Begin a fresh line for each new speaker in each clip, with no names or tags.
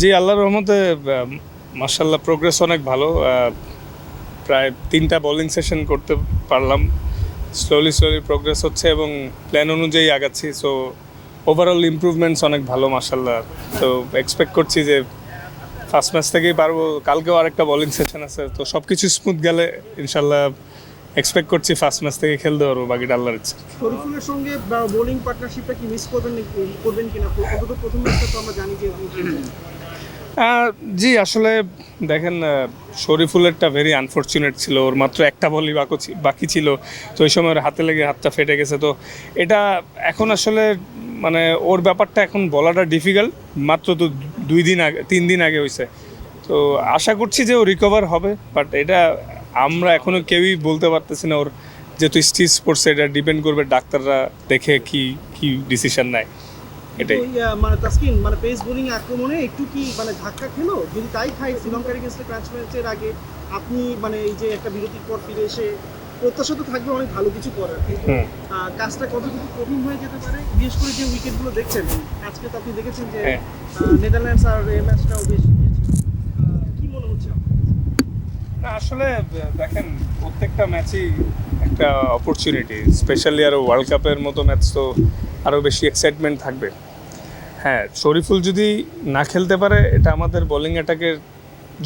জি, আল্লাহর রহমতে মার্শাল্লাহ প্রোগ্রেস অনেক ভালো। প্রায় তিনটা বোলিং সেশন করতে পারলাম। স্লোলি স্লোলি প্রোগ্রেস হচ্ছে এবং প্ল্যান অনুযায়ী আগাচ্ছি। সো ওভারঅল ইমপ্রুভমেন্টস অনেক ভালো মার্শাল্লাহ তো এক্সপেক্ট করছি যে ফার্স্ট ম্যাচ থেকেই পারব। কালকেও আরেকটা বোলিং সেশন আছে। তো সব কিছু স্মুথ গেলে ইনশাল্লাহ এক্সপেক্ট করছি ফার্স্ট ম্যাচ থেকে খেলতে পারব, বাকিটা আল্লাহর ইচ্ছা।
শরীফুলের সঙ্গে বোলিং পার্টনারশিপটা কি মিস করবেন করবেন কিনা? প্রথম ম্যাচটা তো আমরা জানি যে
জি, আসলে দেখেন শরীফুলেরটা ভেরি আনফর্চুনেট ছিল। ওর মাত্র একটা বলই বাকি ছিল। তো ওই সময় ওর হাতে লেগে হাতটা ফেটে গেছে। তো এটা এখন আসলে মানে ওর ব্যাপারটা এখন বলাটা ডিফিকাল্ট মাত্র তো দুই দিন আগে, তিন দিন আগে হয়েছে তো আশা করছি যে ও রিকভার হবে বাট এটা আমরা এখনও কেউই বলতে পারতেছি না ওর যেহেতু স্টিচ পড়ছে এটা ডিপেন্ড করবে। ডাক্তাররা দেখে কি কি ডিসিশন নেয়। এটাই
মানে তাসকিন মানে পেস বোলিং আক্রমণে একটু কি মানে ধাক্কা খেলো যদি তাই খাই শ্রীলঙ্কার এগেনস্টে ক্রাঞ্চ ম্যাচের আগে আপনি মানে এই যে একটা বিরতির পর ফিরে এসে প্রত্যাশা তো থাকবে অনেক ভালো কিছু করার কিন্তু কাজটা কতটুকু কঠিন হয়ে যেতে পারে বিশেষ করে যে উইকেটগুলো দেখছেন আজকে তো আপনি দেখেছেন যে। নেদারল্যান্ডস আর এই ম্যাচটাও বেশ ছিল। আহ, কি মনে হচ্ছে?
না আসলে দেখেন প্রত্যেকটা ম্যাচই একটা অপরচুনিটি স্পেশালি আর ওয়ার্ল্ড কাপের মতো ম্যাচ তো আরও বেশি এক্সাইটমেন্ট থাকবে। হ্যাঁ শরীফুল যদি না খেলতে পারে, এটা আমাদের বোলিং অ্যাটাকের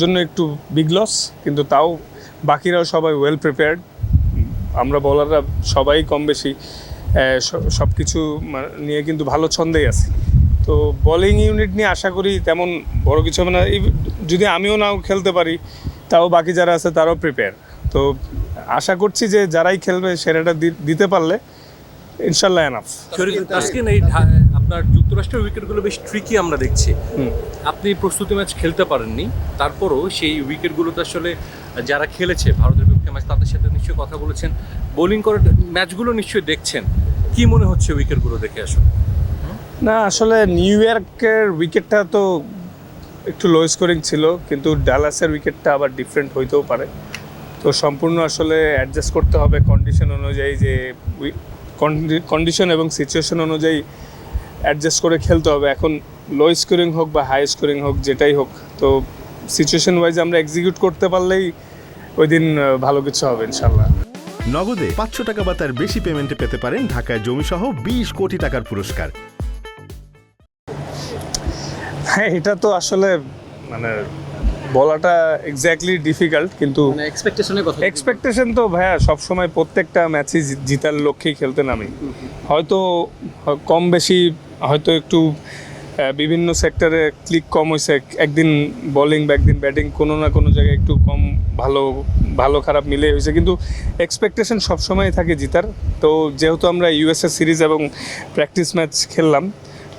জন্য একটু বিগ লস কিন্তু তাও বাকিরাও সবাই ওয়েল প্রিপেয়ার্ড আমরা বলাররা সবাই কম বেশি সব কিছু নিয়ে কিন্তু ভালো ছন্দেই আছি। তো বোলিং ইউনিট নিয়ে আশা করি তেমন বড় কিছু হবে না। যদি আমিও নাও খেলতে পারি, তাও বাকি যারা আছে তারাও প্রিপেয়ার তো আশা করছি যে যারাই খেলবে, সেরাটা দিতে পারলে ইনশাল্লাহ এনাফ
তাসকিন এই আপনার যুক্তরাষ্ট্রের উইকেটগুলো বেশ ট্রিকি আমরা দেখছি। আপনি প্রস্তুতি ম্যাচ খেলতে পারেননি তারপরও সেই উইকেটগুলোতে আসলে যারা খেলেছে ভারতের বিপক্ষে ম্যাচ তাদের সাথে নিশ্চয়ই কথা বলেছেন। বোলিং করে ম্যাচগুলো নিশ্চয়ই দেখছেন। কি মনে হচ্ছে উইকেটগুলো দেখে আসলে?
না আসলে নিউ ইয়র্কের উইকেটটা তো একটু লো স্কোরিং ছিল কিন্তু ডালাসের উইকেটটা আবার ডিফারেন্ট হইতেও পারে। তো সম্পূর্ণ আসলে অ্যাডজাস্ট করতে হবে কন্ডিশন অনুযায়ী যে কন্ডিশন এবং সিচুয়েশন অনুযায়ী অ্যাডজাস্ট করে খেলতে হবে। এখন লো স্কোরিং হোক বা হাই স্কোরিং হোক যেটাই হোক তো সিচুয়েশন ওয়াইজ আমরা এক্সিকিউট করতে পারলেই ওই দিন ভালো কিছু হবে ইনশাল্লাহ
নগদে পাঁচশো টাকা বা তার বেশি পেমেন্টে পেতে পারেন ঢাকায় জমিসহ বিশ কোটি টাকার পুরস্কার।
হ্যাঁ এটা তো আসলে মানে বলাটা এক্স্যাক্টলি ডিফিকাল্ট কিন্তু
মানে এক্সপেকটেশনের কথা
এক্সপেকটেশন তো ভাইয়া সবসময় প্রত্যেকটা ম্যাচই জিতার লক্ষ্যেই খেলতে নামি। হয়তো কম বেশি হয়তো একটু বিভিন্ন সেক্টরে ক্লিক কম হয়েছে একদিন বোলিং বা একদিন ব্যাটিং কোনো না কোনো জায়গায় একটু কম ভালো ভালো খারাপ মিলে হয়েছে কিন্তু এক্সপেকটেশন সবসময় থাকে জিতার। তো যেহেতু আমরা ইউএসএ সিরিজ এবং প্র্যাকটিস ম্যাচ খেললাম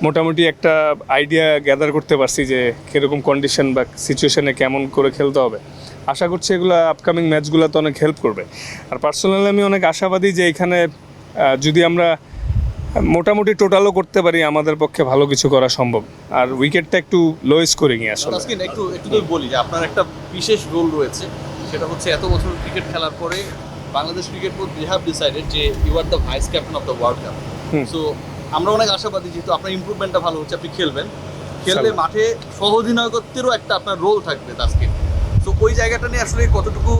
মোটামুটি একটা আইডিয়া গ্যাদার করতে পারছি যে কীরকম কন্ডিশন বা সিচুয়েশনে কেমন করে খেলতে হবে। আশা করছি এগুলো আপকামিং ম্যাচগুলোতে অনেক হেল্প করবে। আর পার্সোনালি আমি অনেক আশাবাদী যে এখানে যদি আমরা মোটামুটি টোটালও করতে পারি আমাদের পক্ষে ভালো কিছু করা সম্ভব। আর উইকেটটা একটু লো স্কোরিংই আসলে।
একটু একটু তো বলি যে আপনার একটা বিশেষ রোল রয়েছে সেটা হচ্ছে এত বছর ক্রিকেট খেলার পরে Bangladesh cricket board they have decided যে you are the vice captain of the world cup. So আমরা অনেক আশাবাদী যেহেতু আপনার ইমপ্রুভমেন্টটা ভালো হচ্ছে আপনি খেলবেন। খেললে মাঠে সহ অধিনায়কত্বেরও একটা আপনার রোল থাকবে তাসকিন তো ওই জায়গাটা নিয়ে আসলে কতটুকু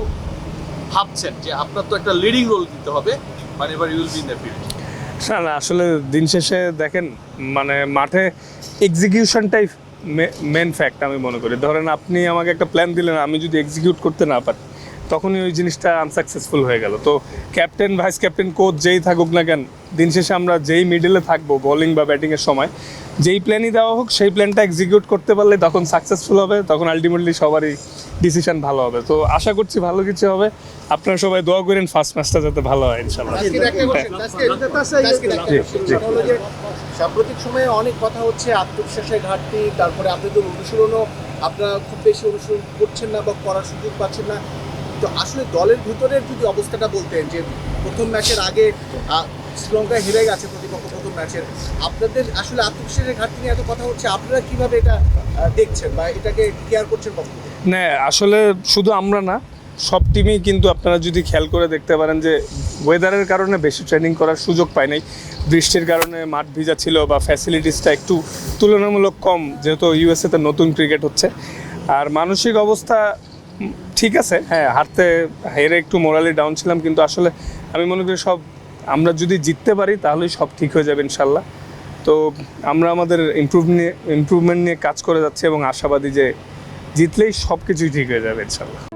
ভাবছেন যে আপনার তো একটা লিডিং রোল দিতে হবে মানে এবার you'll be in the field
না না আসলে দিন শেষে দেখেন মানে মাঠে এক্সিকিউশনটাই মেন ফ্যাক্ট আমি মনে করি। ধরেন আপনি আমাকে একটা প্ল্যান দিলেন আমি যদি এক্সিকিউট করতে না পারি তখনই ওই জিনিসটা আনসাকসেসফুল হয়ে গেল। তো ক্যাপ্টেন ভাইস ক্যাপ্টেন কোচ যেই থাকুক না কেন দিন শেষে আমরা যেই মিডলে থাকব বোলিং বা ব্যাটিংয়ের সময় যেই প্ল্যানই দেওয়া হোক সেই প্ল্যানটা এক্সিকিউট করতে পারলে তখন সাকসেসফুল হবে তখন আলটিমেটলি সবারই ডিসিশন ভালো হবে। তো আশা করছি ভালো কিছু হবে। আপনারা সবাই দোয়া করেন ফার্স্ট ম্যাচটা যাতে ভালো হয় ইনশাল্লাহ।
সাম্প্রতিক সময়ে অনেক কথা হচ্ছে আত্মবিশ্বাসের ঘাটতি তারপরে আপনাদের অনুশীলনও আপনারা খুব বেশি অনুশীলন করছেন না বা করার সুযোগ পাচ্ছেন না। তো আসলে দলের ভিতরের যদি অবস্থাটা বলতেন যে প্রথম ম্যাচের আগে শ্রীলঙ্কা হেরে গেছে প্রতিপক্ষ প্রথম ম্যাচের, আপনাদের আসলে আত্মবিশ্বাসের ঘাটতি নিয়ে এত কথা হচ্ছে, আপনারা কীভাবে এটা দেখছেন বা এটাকে কেয়ার করছেন কখন?
না, আসলে শুধু আমরা না, সব টিমই কিন্তু আপনারা যদি খেয়াল করে দেখতে পারেন যে ওয়েদারের কারণে বেশি ট্রেনিং করার সুযোগ পায় নাই। বৃষ্টির কারণে মাঠ ভিজা ছিল বা ফ্যাসিলিটিসটা একটু তুলনামূলক কম, যেহেতু ইউএসএতে নতুন ক্রিকেট হচ্ছে। আর মানসিক অবস্থা ঠিক আছে হ্যাঁ হারতে হেরে একটু মোরালি ডাউন ছিলাম, কিন্তু আসলে আমি মনে করি সব আমরা যদি জিততে পারি তাহলেই সব ঠিক হয়ে যাবে ইনশাল্লাহ। তো আমরা আমাদের ইম্প্রুভ নিয়ে ইম্প্রুভমেন্ট নিয়ে কাজ করে যাচ্ছি এবং আশাবাদী যে জিতলেই সব কিছুই ঠিক হয়ে যাবে ইনশাল্লাহ।